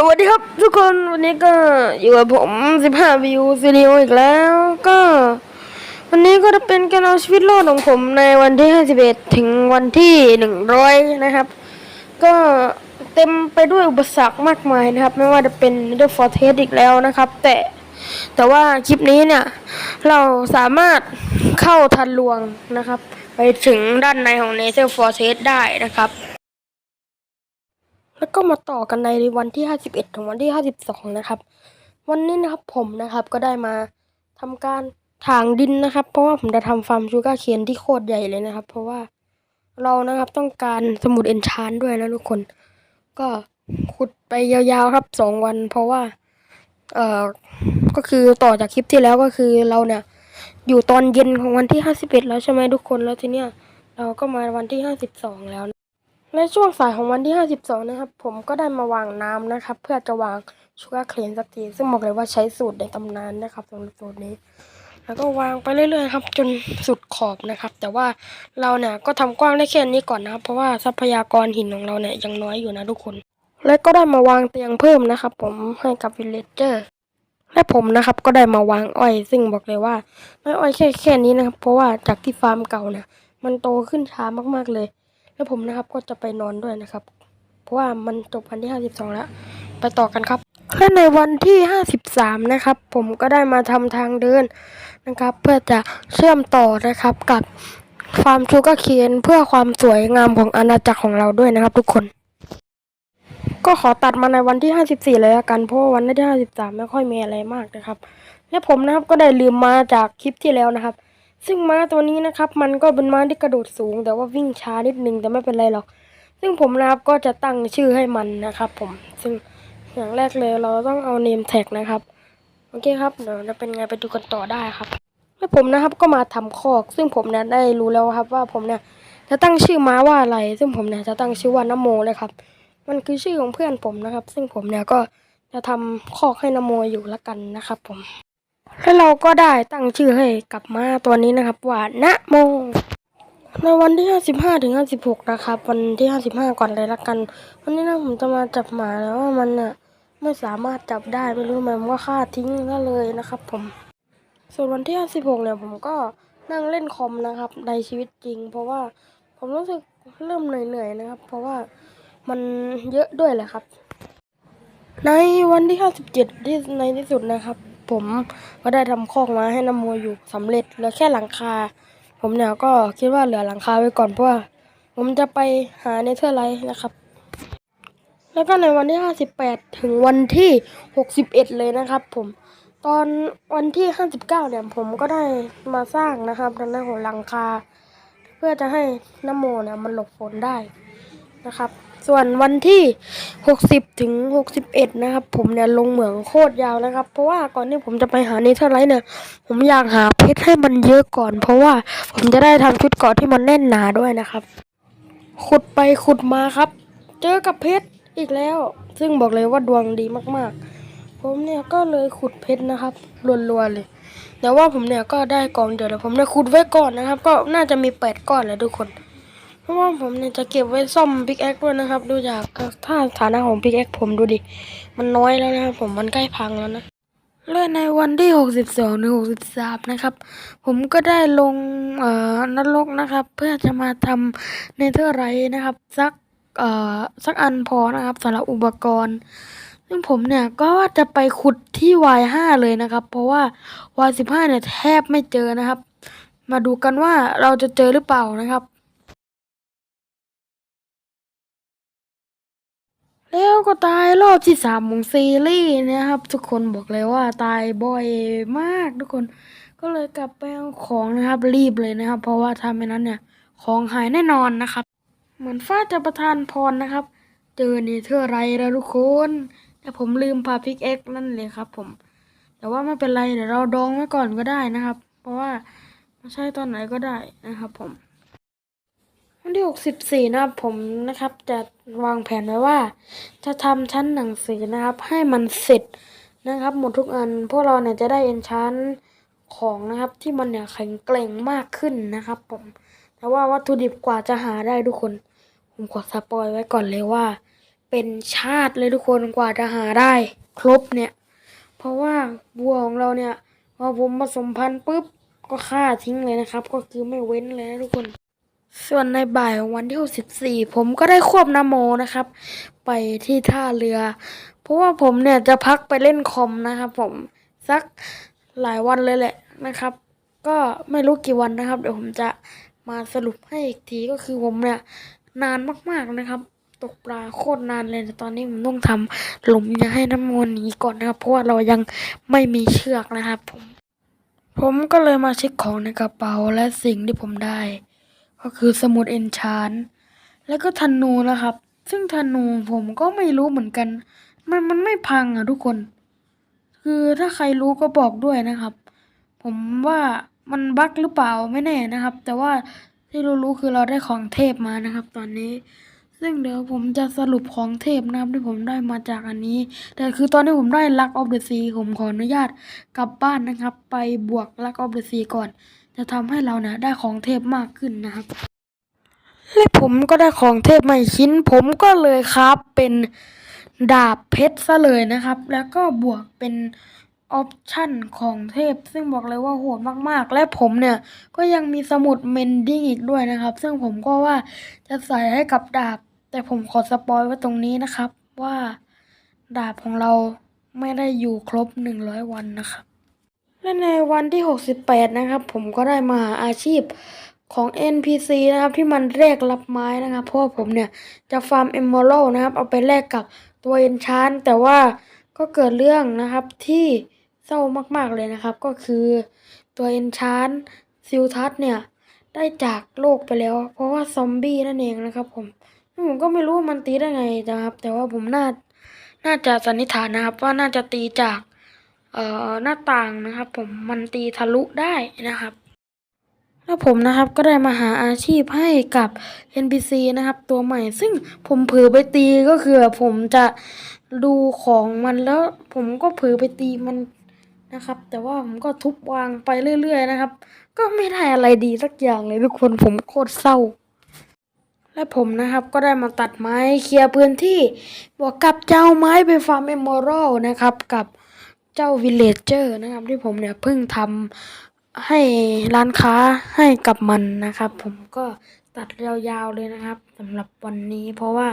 สวัสดีครับทุกคนวันนี้ก็อยู่กับผม15วิวซีดีโออีกแล้วก็ วันนี้ก็จะเป็นการเอาชีวิตรอดของผมในวันที่ 51 ถึงวันที่ 100 นะครับ ก็เต็มไปด้วยอุปสรรคมากมายนะครับ ไม่ว่าจะเป็นเดอร์ฟอร์เทสอีกแล้วนะครับ แต่แต่ว่าคลิปนี้เนี่ย เราสามารถเข้าทันลวงนะครับ ไปถึงด้านในของเนเธอร์ฟอร์เทสได้นะครับ แล้วก็มาต่อกันในวันที่ 51 ถึงวันที่ 52 นะครับ วันนี้นะครับผมนะครับก็ได้มาทำการถางดินนะครับ เพราะว่าผมจะทำฟาร์มชูการ์เคนที่โคตรใหญ่เลยนะครับ เพราะว่าเรานะครับต้องการสมุดเอนชานด้วยนะทุกคน ก็ขุดไปยาวๆครับสองวัน เพราะว่า เอ่อก็คือต่อจากคลิปที่แล้วก็คือเราเนี่ย อยู่ตอนเย็นของวันที่ 51 แล้วใช่ไหมทุกคนแล้วทีเนี้ยเราก็มาวันที่ 52 แล้ว ในช่วงสายของวันที่ 52 นะครับ ผมก็ได้มาวางน้ำนะครับ เพื่อจะวางชูการ์เคนสักที ซึ่งบอกเลยว่าใช้สูตรในตำนานนะครับสำหรับสูตรนี้ แล้วก็วางไปเรื่อยๆครับ จนสุดขอบนะครับ แต่ว่าเราเนี่ยก็ทำกว้างได้แค่นี้ก่อนนะครับ เพราะว่าทรัพยากรหินของเราเนี่ยยังน้อยอยู่นะทุกคน และก็ได้มาวางเตียงเพิ่มนะครับ ผมให้กับวิลเลจเจอร์และผมนะครับก็ได้มาวางอ้อย ซึ่งบอกเลยว่าไม่อ้อยแค่แค่นี้นะครับ เพราะว่าจากที่ฟาร์มเก่าเนี่ยมันโตขึ้นช้ามากๆเลย แล้วผมนะครับก็จะไปนอนด้วยนะครับ เพราะว่ามันจบวันที่ 52 แล้ว ไปต่อกันครับและในวันที่ 53 นะครับ ผมก็ได้มาทำทางเดินนะครับ เพื่อจะเชื่อมต่อนะครับกับฟาร์มชูการ์เคนเพื่อความสวยงามของอาณาจักรของเราด้วยนะครับ ทุกคน ก็ขอตัดมาในวันที่ 54 เลยละกันเพราะวันที่ 53 ไม่ค่อยมีอะไรมากนะครับ และผมนะครับก็ได้ลืมมาจากคลิปที่แล้วนะครับ ซึ่งม้าตัวนี้นะครับ มันก็เป็นม้าที่กระโดดสูง แต่ว่าวิ่งช้านิดนึงแต่ไม่เป็นไรหรอก ซึ่งผมนะครับก็จะตั้งชื่อให้มันนะครับ ผม ซึ่งอย่างแรกเลยเราต้องเอา name tag นะครับ โอเคครับ เดี๋ยวจะเป็นไงไปดูกันต่อได้ครับ แล้วผมนะครับก็มาทำคอก ซึ่งผมเนี่ยได้รู้แล้วครับ ว่าผมเนี่ยจะตั้งชื่อม้าว่าอะไร ซึ่งผมเนี่ยจะตั้งชื่อว่านโมเลยครับ มันคือชื่อของเพื่อนผมนะครับ ซึ่งผมเนี่ยก็จะทำคอกให้นโมอยู่ละกันนะครับ ผม แล้วเราก็ได้ตั้งชื่อให้กับม้าตัวนี้นะครับว่านะโม ในวันที่ 55ถึง56 นะครับ วันที่ 55 ก่อนเลยละกัน วันนี้นะผมจะมาจับหมาแล้วว่ามันน่ะไม่สามารถจับได้ไม่รู้มันว่าฆ่าทิ้งก็เลยนะครับ ผม ส่วนวันที่ 56 เนี่ยผมก็นั่งเล่นคอมนะครับ ในชีวิตจริง เพราะว่าผมรู้สึกเริ่มเหนื่อยๆนะครับ เพราะว่ามันเยอะด้วยแหละครับ ในวันที่ 57ที่ในที่สุดนะครับ ผมก็ได้ทำคอกมาให้นโมอยู่สำเร็จเหลือแค่หลังคา ผมเนี่ยก็คิดว่าเหลือหลังคาไว้ก่อนเพราะว่าผมจะไปหาเนเธอร์ไลท์นะครับ แล้วก็ในวันที่ 58 ถึงวันที่ 61 เลยนะครับ ผมตอนวันที่ 59 เนี่ยผมก็ได้มาสร้างนะครับทางด้านของหลังคา เพื่อจะให้น้ำโมเนี่ยมันหลบฝนได้นะครับ ส่วนวันที่ 60 ถึง 61 นะครับ ผมเนี่ยลงเหมืองโคตรยาวนะครับ เพราะว่าก่อนที่ผมจะไปหาเนเธอร์ไลท์เนี่ย ผมอยากหาเพชรให้มันเยอะก่อน เพราะว่าผมจะได้ทำชุดเกาะที่มันแน่นหนาด้วยนะครับ ขุดไปขุดมาครับ เจอกับเพชรอีกแล้ว ซึ่งบอกเลยว่าดวงดีมากๆ ผมเนี่ยก็เลยขุดเพชรนะครับรัวๆเลย แต่ว่าผมเนี่ยก็ได้กองเดียวแต่ผมเนี่ยขุดไว้ก่อนนะครับ ก็น่าจะมีแปดก้อนแหละทุกคน ราะว่าผมเนี่ยจะเก็บไว้ซ่อมพิกแอคด้วยนะครับ ดูจากถ้าฐานะของพิกแอคผมดูดิ มันน้อยแล้วนะครับผมมันใกล้พังแล้วนะและในวันที่ 62ถึง63 นะครับ ผมก็ได้ลงเอ่อนรกนะครับ เพื่อจะมาทำเนเธอร์ไรท์นะครับสักเอ่อสักอันพอนะครับสำหรับอุปกรณ์ ซึ่งผมเนี่ยก็ว่าจะไปขุดที่ Y5 เลยนะครับ เพราะว่า Y15 เนี่ยแทบไม่เจอนะครับ มาดูกันว่าเราจะเจอหรือเปล่านะครับ แล้วก็ตายรอบที่สามของซีรีส์นะครับ ทุกคนบอกเลยว่าตายบ่อยมากทุกคน ก็เลยกลับไปเอาของนะครับรีบเลยนะครับ เพราะว่าถ้าไม่นั้นเนี่ยของหายแน่นอนนะครับ เหมือนฟ้าจะประทานพรนะครับ เจอเนเธอร์ไรแล้วทุกคนแต่ผมลืมพาพิกเอ็กนั่นเลยครับ ผม แต่ว่าไม่เป็นไรเดี๋ยวเราดองไว้ก่อนก็ได้นะครับ เพราะว่าไม่ใช่ตอนไหนก็ได้นะครับผม วันที่ 64 นะครับผมนะครับ จะวางแผนไว้ว่า จะทำชั้นหนังสือนะครับ ให้มันเสร็จนะครับ หมดทุกอัน พวกเราเนี่ยจะได้เอ็นชั้นของนะครับ ที่มันเนี่ยแข็งแกร่งมากขึ้นนะครับผมแต่ว่าวัตถุดิบกว่าจะหาได้ทุกคน ผมขอสปอยไว้ก่อนเลยว่า เป็นชาติเลยทุกคนกว่าจะหาได้ครบเนี่ย เพราะว่าวัวของเราเนี่ยพอผมผสมพันธุ์ปุ๊บก็ฆ่าทิ้งเลยนะครับ ก็คือไม่เว้นเลยนะทุกคน ส่วนในบ่ายของวันที่ 64 ผมก็ได้ควบนาโมนะครับ ไปที่ท่าเรือ เพราะว่าผมเนี่ยจะพักไปเล่นคอมนะครับผมสักหลายวันเลยแหละนะครับ ก็ไม่รู้กี่วันนะครับ เดี๋ยวผมจะมาสรุปให้อีกทีก็คือผมเนี่ย นานมากๆนะครับ ตกปลาโคตรนานเลยแต่ตอนนี้ผมต้องทำหลุมอย่าให้น้ำมันหนีก่อนนะครับ เพราะว่าเรายังไม่มีเชือกนะครับผมผมก็เลยมาเช็คของในกระเป๋าและสิ่งที่ผมได้ ก็คือสมุดเอนชานแล้วก็ธนูนะครับ ซึ่งธนูผมก็ไม่รู้เหมือนกัน มันมันไม่พังอะทุกคน คือถ้าใครรู้ก็บอกด้วยนะครับ ผมว่ามันบั๊กหรือเปล่าไม่แน่นะครับ แต่ว่าที่รู้ๆคือเราได้ของเทพมานะครับ ตอนนี้ ซึ่งเดี๋ยวผมจะสรุปของเทพนะครับที่ผมได้มาจากอันนี้ แต่คือตอนนี้ผมได้ลักออฟเดอะซีผมขออนุญาตกลับบ้านนะครับ ไปบวกลักออฟเดอะซีก่อน จะทำให้เราเนี่ยได้ของเทพมากขึ้นนะครับ และผมก็ได้ของเทพมาอีกชิ้น ผมก็เลยครับเป็นดาบเพชรซะเลยนะครับ แล้วก็บวกเป็นออปชั่นของเทพ ซึ่งบอกเลยว่าโหดมากๆ และผมเนี่ยก็ยังมีสมุดเมนดิ้งอีกด้วยนะครับ ซึ่งผมก็ว่าจะใส่ให้กับดาบ แต่ผมขอสปอยไว้ตรงนี้นะครับ ว่าดาบของเราไม่ได้อยู่ครบหนึ่งร้อยวันนะครับ และในวันที่ 68 นะครับ ผมก็ได้มาหาอาชีพของ NPC นะครับ ที่มันแลกรับไม้นะครับ เพราะว่าผมเนี่ยจะฟาร์ม Emerald นะครับ เอาไปแลกกับตัว Enchant แต่ว่าก็เกิดเรื่องนะครับที่เศร้ามากๆเลยนะครับ ก็คือตัว Enchant ซิลทัสเนี่ย ได้จากโลกไปแล้ว เพราะว่าซอมบี้นั่นเองนะครับ ผมผมก็ไม่รู้ว่ามันตีได้ไงนะครับ แต่ว่าผมน่าน่าจะสันนิษฐานนะครับ ว่าน่าจะตีจาก หน้าต่างนะครับ ผมมันตีทะลุได้นะครับแล้วผมนะครับก็ได้มาหาอาชีพให้กับ NPC นะครับ ตัวใหม่ ซึ่งผมเผลอไปตีก็คือผมจะดูของมันแล้วผมก็เผลอไปตีมันนะครับ แต่ว่าผมก็ทุบวางไปเรื่อย ๆ นะครับ ก็ไม่ได้อะไรดีสักอย่างเลยทุกคนผมโคตรเศร้า และผมนะครับก็ได้มาตัดไม้เคลียร์พื้นที่บวกกับเจ้าไม้ไปฟาร์มเอมเมอรัลนะครับกับ เจ้าวิลเลจเจอร์นะครับที่ผมเนี่ยเพิ่งทำให้ร้านค้าให้กับมันนะครับ ผมก็ตัดยาวๆเลยนะครับสำหรับวันนี้ เพราะว่า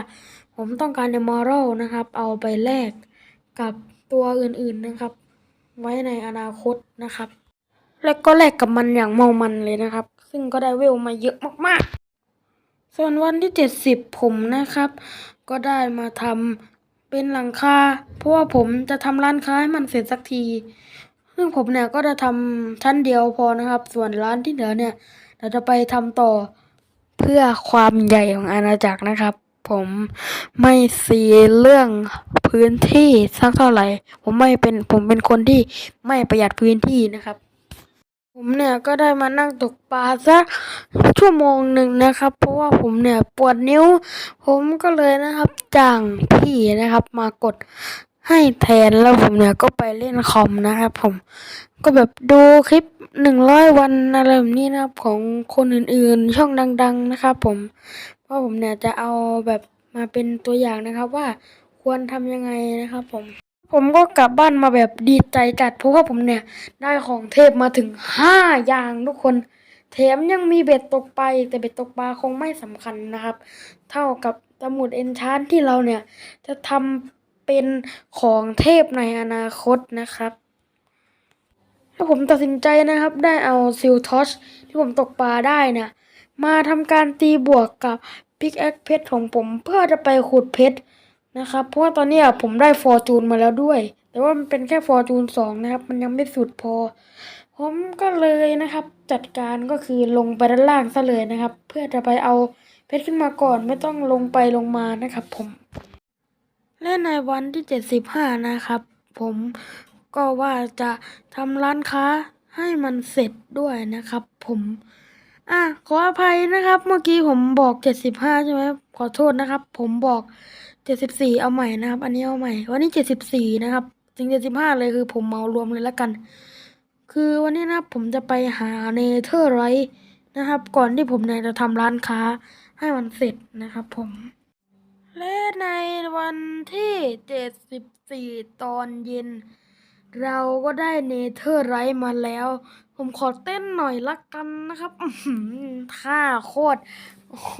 ผมต้องการเอมอรัลนะครับ เอาไปแลกกับตัวอื่นๆนะครับ ไว้ในอนาคตนะครับ แล้วก็แลกกับมันอย่างเมามันเลยนะครับ ซึ่งก็ได้เวลมาเยอะมากๆ ส่วนวันที่เจ็ดสิบผมนะครับ ก็ได้มาทำ เป็นหลังคา เพราะว่าผมจะทำร้านค้าให้มันเสร็จสักที ซึ่งผมเนี่ยก็จะทำชั้นเดียวพอนะครับ ส่วนร้านที่เหลือเนี่ย เราจะไปทำต่อเพื่อความใหญ่ของอาณาจักรนะครับ ผมไม่ซีเรื่องพื้นที่สักเท่าไหร่ ผมไม่เป็นผมเป็นคนที่ไม่ประหยัดพื้นที่นะครับ ผมเนี่ยก็ได้มานั่งตกปลาสักชั่วโมงหนึ่งนะครับ เพราะว่าผมเนี่ยปวดนิ้ว ผมก็เลยนะครับจ้างพี่นะครับ มากดให้แทนแล้วผมเนี่ยก็ไปเล่นคอมนะครับ ผมก็แบบดูคลิปหนึ่งร้อยวันอะไรแบบนี้นะครับของคนอื่นๆ ช่องดัง ๆ นะครับ ผมเพราะผมเนี่ยจะเอาแบบมาเป็นตัวอย่างนะครับ ว่าควรทำยังไงนะครับ ผม ผมก็กลับบ้านมาแบบดีใจจัดเพราะว่าผมเนี่ย ได้ของเทพมาถึงห้าอย่างทุกคน แถมยังมีเบ็ดตกปลาแต่เบ็ดตกปลาคงไม่สำคัญนะครับ เท่ากับสมุดเอนชานที่เราเนี่ย จะทำเป็นของเทพในอนาคตนะครับแล้วผมตัดสินใจนะครับ ได้เอาซิลทอชที่ผมตกปลาได้เนี่ยมาทำการตีบวกกับพิกแอคเพชรของผมเพื่อจะไปขุดเพชร นะครับ เพราะว่าตอนนี้ผมได้ฟอร์จูนมาแล้วด้วย แต่ว่ามันเป็นแค่ฟอร์จูนสองนะครับ มันยังไม่สุดพอ ผมก็เลยนะครับ จัดการก็คือลงไปด้านล่างซะเลยนะครับ เพื่อจะไปเอาเพชรขึ้นมาก่อนไม่ต้องลงไปลงมานะครับ ผม และในวันที่เจ็ดสิบห้านะครับ ผมก็ว่าจะทำร้านค้าให้มันเสร็จด้วยนะครับ ผมอะขออภัยนะครับ เมื่อกี้ผมบอกเจ็ดสิบห้าใช่ไหมขอโทษนะครับ ผมบอก เจ็ดสิบสี่เอาใหม่นะครับ อันนี้เอาใหม่ วันนี้เจ็ดสิบสี่นะครับ ถึงเจ็ดสิบห้าเลยคือผมเมารวมเลยแล้วกัน คือวันนี้นะครับผมจะไปหาเนเธอร์ไรท์นะครับ ก่อนที่ผมเนี่ยจะทำร้านค้าให้มันเสร็จนะครับผม และในวันที่74ตอนเย็น เราก็ได้เนเธอร์ไรท์มาแล้ว ผมขอเต้นหน่อยละกันนะครับท่าโคตรโอ้โห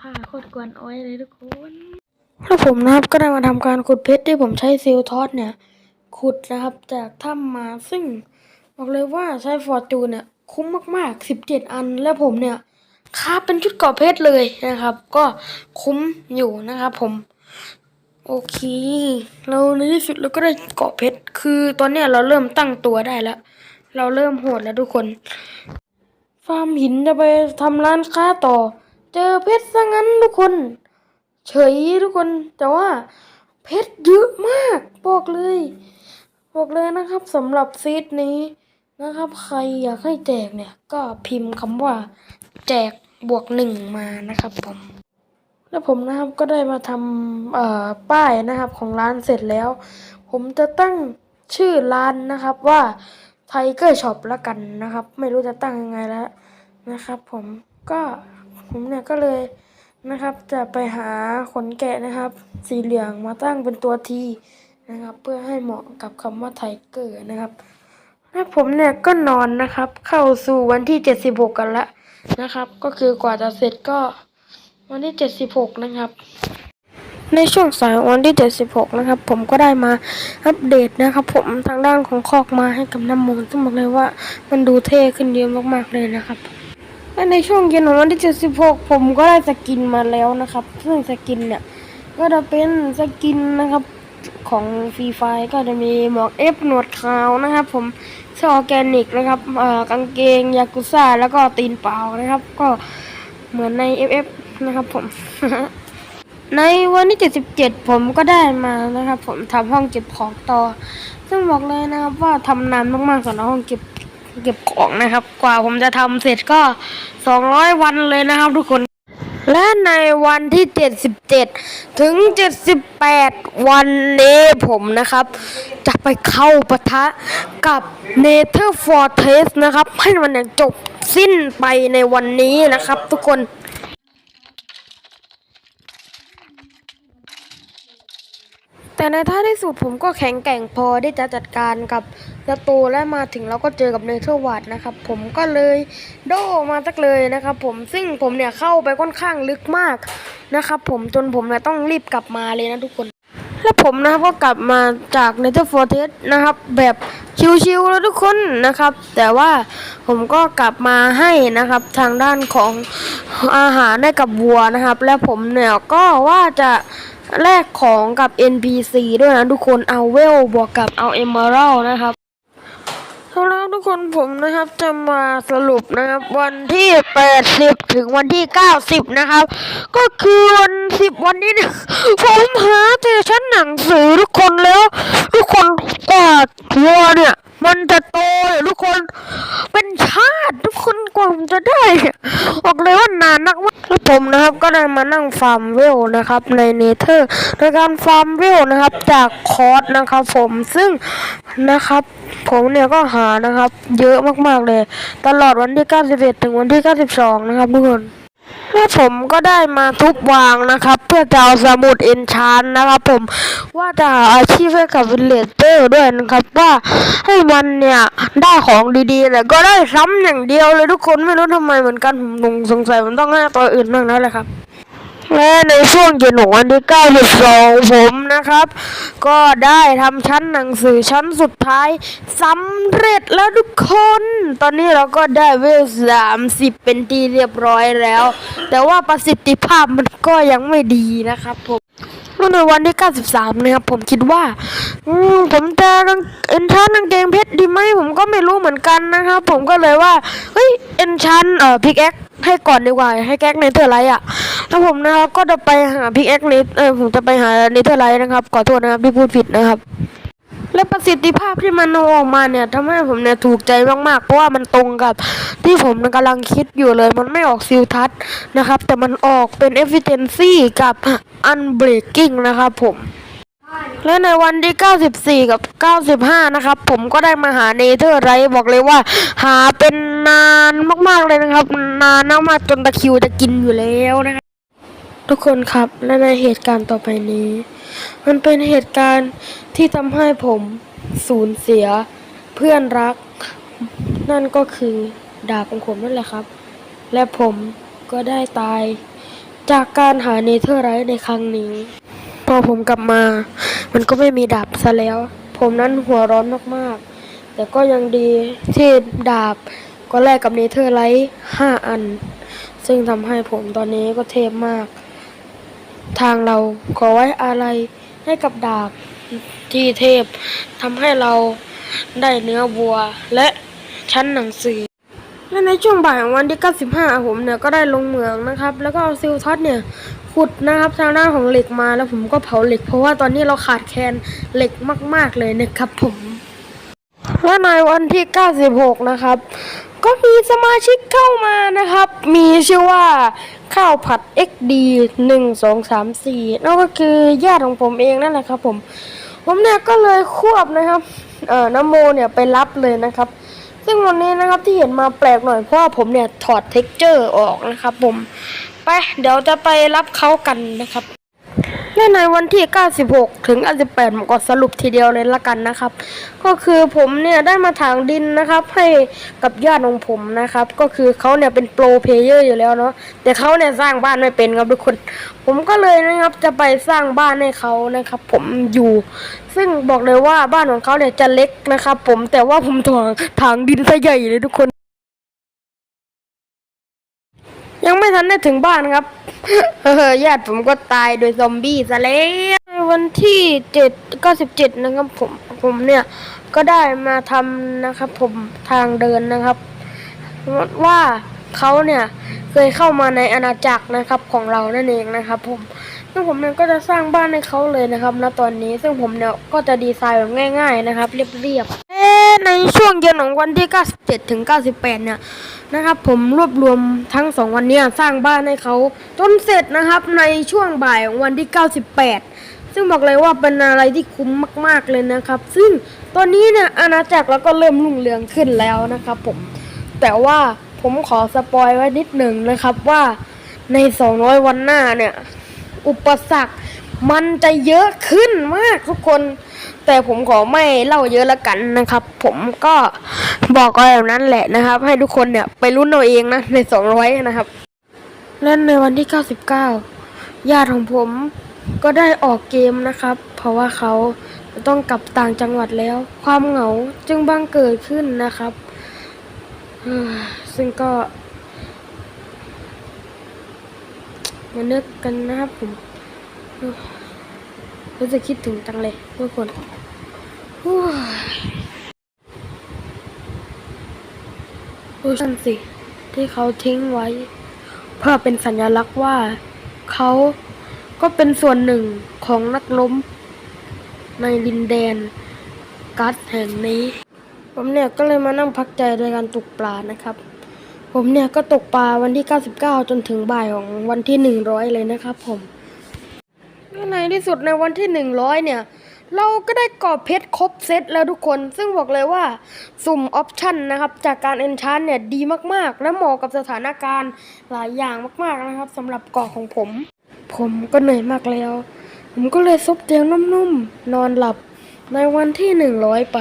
ท่าโคตรกวนอ้อยเลยทุกคน แล้วผมนะครับก็ได้มาทำการขุดเพชรที่ผมใช้ซิลทอสเนี่ย ขุดนะครับจากถ้ำมาซึ่งบอกเลยว่าใช้ฟอร์จูนเนี่ย คุ้มมากๆ 17 อันแล้วผมเนี่ยค้าเป็นชุดเกาะเพชรเลยนะครับ ก็คุ้มอยู่นะครับผม โอเค เราในที่สุดเราก็ได้เกาะเพชรคือตอนเนี้ยเราเริ่มตั้งตัวได้แล้ว เราเริ่มโหดแล้วทุกคน ฟาร์มหินจะไปทำร้านค้าต่อ เจอเพชรซะงั้นทุกคน เฉยทุกคนแต่ว่าเพชรเยอะมากบอกเลยบอกเลยนะครับสำหรับซีดนี้นะครับ ใครอยากให้แจกเนี่ย ก็พิมพ์คำว่า แจกบวกหนึ่งมานะครับผมแล้วผมนะครับก็ได้มาทำป้ายนะครับของร้านเสร็จแล้ว ผมจะตั้งชื่อร้านนะครับว่าไทเกอร์ช็อปละกันนะครับ ไม่รู้จะตั้งยังไงแล้วนะครับ ผมก็ผมเนี่ยก็เลย นะครับ จะไปหาขนแกะนะครับ สีเหลืองมาตั้งเป็นตัวทีนะครับ เพื่อให้เหมาะกับคำว่าไทเกอร์นะครับแล้วผมเนี่ยก็นอนนะครับ เข้าสู่วันที่เจ็ดสิบหกกันละนะครับ ก็คือกว่าจะเสร็จก็วันที่เจ็ดสิบหกนะครับ ในช่วงสายวันที่ 76 นะครับ ผมก็ได้มาอัปเดตนะครับ ผมทางด้านของคอกมาให้กับน้ำมูลต้องบอกเลยว่ามันดูเท่ขึ้นเยอะมากๆเลยนะครับ และในช่วงเย็นของวันที่ 76 ผมก็ได้สกินมาแล้วนะครับ ซึ่งสกินเนี่ยก็จะเป็นสกินนะครับของฟรีไฟก็จะมีหมวกเอฟหนวดขาวนะครับ ผมเสื้อออแกนิกนะครับเอ่อกางเกงยากุซ่าแล้วก็ตีนเปล่านะครับ ก็เหมือนใน FF นะครับผม ในวันที่ 77 ผมก็ได้มานะครับ ผมทำห้องเก็บของต่อ ซึ่งบอกเลยนะครับว่าทำนานมากๆสำหรับห้องเก็บ เก็บของนะครับ กว่าผมจะทำเสร็จก็ 200 วันเลยนะครับทุกคน และในวันที่ 77 ถึง 78 วันนี้ผมนะครับ จะไปเข้าปะทะกับ Nether Fortress นะครับ ให้มันจบสิ้นไปในวันนี้นะครับ ทุกคนแต่ในท้ายที่สุดผมก็แข็งแกร่งพอที่จะจัดการกับ ศัตและมาถึงเราก็เจอกับเนเธอร์วัตนะครับ ผมก็เลยโดมาสักเลยนะครับ ผมซึ่งผมเนี่ยเข้าไปค่อนข้างลึกมากนะครับ ผมจนผมเนี่ยต้องรีบกลับมาเลยนะทุกคน และผมนะครับก็กลับมาจากเนเธอร์ฟอร์เทสนะครับ แบบชิวๆแล้วทุกคนนะครับ แต่ว่าผมก็กลับมาให้นะครับทางด้านของอาหารให้กับวัวนะครับ และผมเนี่ยก็ว่าจะแลกของกับ NPC ด้วยนะทุกคนเอาเวลบวกกับเอาเอมเมอรัลนะครับ เอาแล้วทุกคนผมนะครับจะมาสรุปนะครับ วันที่ 80 ถึงวันที่ 90 นะครับ ก็คือวัน10 วันนี้เนี่ยผมหาเจอชั้นหนังสือทุกคนแล้ว ทุกคนกว่าทัวเนี่ย มันจะโตทุกคนเป็นชาติทุกคนกว่าผมจะได้บอกเลยว่านานนักมากแล้วผมนะครับก็ได้มานั่งฟาร์มเวลนะครับในเนเธอร์โดยการฟาร์มเวลนะครับจากคอร์สนะครับผมซึ่งนะครับ ผมเนี่ยก็หานะครับ เยอะมากๆเลย ตลอดวันที่ 91 ถึงวันที่ 92 นะครับทุกคน ผมก็ได้มาทุบวางนะครับ เพื่อจะเอาสมุดเอนชานนะครับ ผมว่าจะหาอาชีพให้กับวิลเลจเตอร์ด้วยนะครับว่าให้มันเนี่ยได้ของดีๆแต่ก็ได้ซ้ำอย่างเดียวเลยทุกคนไม่รู้ทำไมเหมือนกันผมสงสัยมันต้องให้ตัวอื่นบ้างนั่นแหละครับ และในช่วงเย็นของวันที่92ผมนะครับ ก็ได้ทำชั้นหนังสือชั้นสุดท้ายสำเร็จแล้วทุกคน ตอนนี้เราก็ได้เวล30 เป็นทีเรียบร้อยแล้ว แต่ว่าประสิทธิภาพมันก็ยังไม่ดีนะครับผมแล้วในวันที่ 93 นะครับ ผมคิดว่า อืมผมจะเอ็นชานกางเกงเพชรดีไหมผมก็ไม่รู้เหมือนกันนะครับ ผมก็เลยว่า เฮ้ย เอ็นชานเอ่อพิกแอค ให้ก่อนดีกว่าให้แก๊กเนเธอร์ไลท์อะแล้วผมนะครับก็จะไปหาพิกแอคเนเออผมจะไปหาเนเธอร์ไลท์นะครับขอโทษนะครับที่พูดผิดนะครับ และประสิทธิภาพที่มันออกมาเนี่ยทำให้ผมเนี่ยถูกใจมากๆ เพราะว่ามันตรงกับที่ผมกำลังคิดอยู่เลย มันไม่ออกซิลทัชนะครับ แต่มันออกเป็น efficiency กับ unbreaking นะครับผม และในวันที่ 94 กับ 95 นะครับ ผมก็ได้มาหาเนเธอร์ไรท์บอกเลยว่า หาเป็นนานมากๆเลยนะครับ นานมากๆจนตะคิวจะกินอยู่แล้วนะครับทุกคนครับและในเหตุการณ์ต่อไปนี้ มันเป็นเหตุการณ์ที่ทำให้ผมสูญเสียเพื่อนรัก นั่นก็คือดาบของผมนั่นแหละครับ และผมก็ได้ตายจากการหาเนเธอร์ไรท์ในครั้งนี้ อผมกลับมา มันก็ไม่มีดาบซะแล้ว ผมนั้นหัวร้อนมากๆ แต่ก็ยังดีที่ดาบก็แลกกับเนเธอร์ไลท์ห้าอัน ซึ่งทำให้ผมตอนนี้ก็เทพมาก ทางเราขอไว้อะไรให้กับดาบที่เทพทำให้เราได้เนื้อวัวและชั้นหนังสือและในช่วงบ่ายของวันที่ 95 ผมเนี่ยก็ได้ลงเหมืองนะครับ แล้วก็เอาซิลท็อตเนี่ย ขุดนะครับทางด้านของเหล็กมาแล้วผมก็เผาเหล็ก เพราะว่าตอนนี้เราขาดแคลนเหล็กมาก ๆเลยนะครับผมและในวันที่ 96 นะครับ ก็มีสมาชิกเข้ามานะครับ มีชื่อว่าข้าวผัด XD 1 2 3 4นั่นก็คือญาติของผมเองนั่นแหละครับ ผม ผมเนี่ยก็เลยควบนะครับ เอ่อน้ำโมเนี่ยไปรับเลยนะครับ ซึ่งวันนี้นะครับที่เห็นมาแปลกหน่อยเพราะว่าผมเนี่ยถอดเท็กเจอร์ออกนะครับ ผม ไป เดี๋ยวจะไปรับเขากันนะครับและในวันที่ 96 ถึง98ผมก็สรุปทีเดียวเลยละกันนะครับ ก็คือผมเนี่ยได้มาถางดินนะครับ ให้กับญาติของผมนะครับ ก็คือเขาเนี่ยเป็นโปรเพเยอร์อยู่แล้วเนาะแต่เขาเนี่ยสร้างบ้านไม่เป็นครับทุกคน ผมก็เลยนะครับจะไปสร้างบ้านให้เขานะครับ ผมอยู่ ซึ่งบอกเลยว่าบ้านของเขาเนี่ยจะเล็กนะครับ ผมแต่ว่าผมถางถางดินซะใหญ่เลยทุกคน ทันได้ถึงบ้านครับเออญาติผมก็ตายโดยซอมบี้ซะแล้ววันที่เจ็ดก็สิบเจ็ดนะครับผมผมเนี่ยก็ได้มาทำนะครับ ผมทางเดินนะครับว่าเขาเนี่ยเคยเข้ามาในอาณาจักรนะครับของเรานั่นเองนะครับ ผมซึ่งผมเนี่ยก็จะสร้างบ้านให้เขาเลยนะครับณตอนนี้ซึ่งผมเนี่ยก็จะดีไซน์แบบง่าย ๆ นะครับ เรียบๆ ในช่วงเย็นของวันที่ 97 ถึง 98 เนี่ยนะครับ ผมรวบรวมทั้งสองวันเนี้สร้างบ้านให้เขาจนเสร็จนะครับในช่วงบ่ายของวันที่ 98 ซึ่งบอกเลยว่าเป็นอะไรที่คุ้มมาก ๆเลยนะครับ ซึ่งตอนนี้เนี่ยอาณาจักรเราก็เริ่มรุ่งเรืองขึ้นแล้วนะครับผมแต่ว่าผมขอสปอยไว้นิดหนึ่งนะครับว่าใน 200 วันหน้าเนี่ย อุปสรรคมันจะเยอะขึ้นมากทุกคน แต่ผมขอไม่เล่าเยอะละกันนะครับ ผมก็บอกไว้แบบนั้นแหละนะครับ ให้ทุกคนเนี่ยไปรุ่นเอาเองนะใน200นะครับ และในวันที่ 99 ญาติของผมก็ได้ออกเกมนะครับ เพราะว่าเขาต้องกลับต่างจังหวัดแล้ว ความเหงาจึงบังเกิดขึ้นนะครับซึ่งก็มานึกกันนะครับผม รู้สึกคิดถึงจังเลยทุกคนโอ้ยดูฉันสิ ที่เขาทิ้งไว้ เพื่อเป็นสัญลักษณ์ว่า เขาก็เป็นส่วนหนึ่งของนักล้ม ในดินแดนกัสแห่งนี้ ผมเนี่ยก็เลยมานั่งพักใจโดยการตกปลานะครับ ผมเนี่ยก็ตกปลาวันที่ 99 จนถึงบ่ายของวันที่ 100 เลยนะครับผม ในที่สุดในวันที่ 100 เนี่ย เราก็ได้กรอบเพชรครบเซตแล้วทุกคน ซึ่งบอกเลยว่าสุ่มออปชั่นนะครับ จากการเอนชานเนี่ยดีมากๆ และเหมาะกับสถานการณ์หลายอย่างมากๆนะครับสำหรับกอบของผม ผมก็เหนื่อยมากแล้ว ผมก็เลยซุบเตียงนุ่มๆ นอนหลับในวันที่ 100 ไป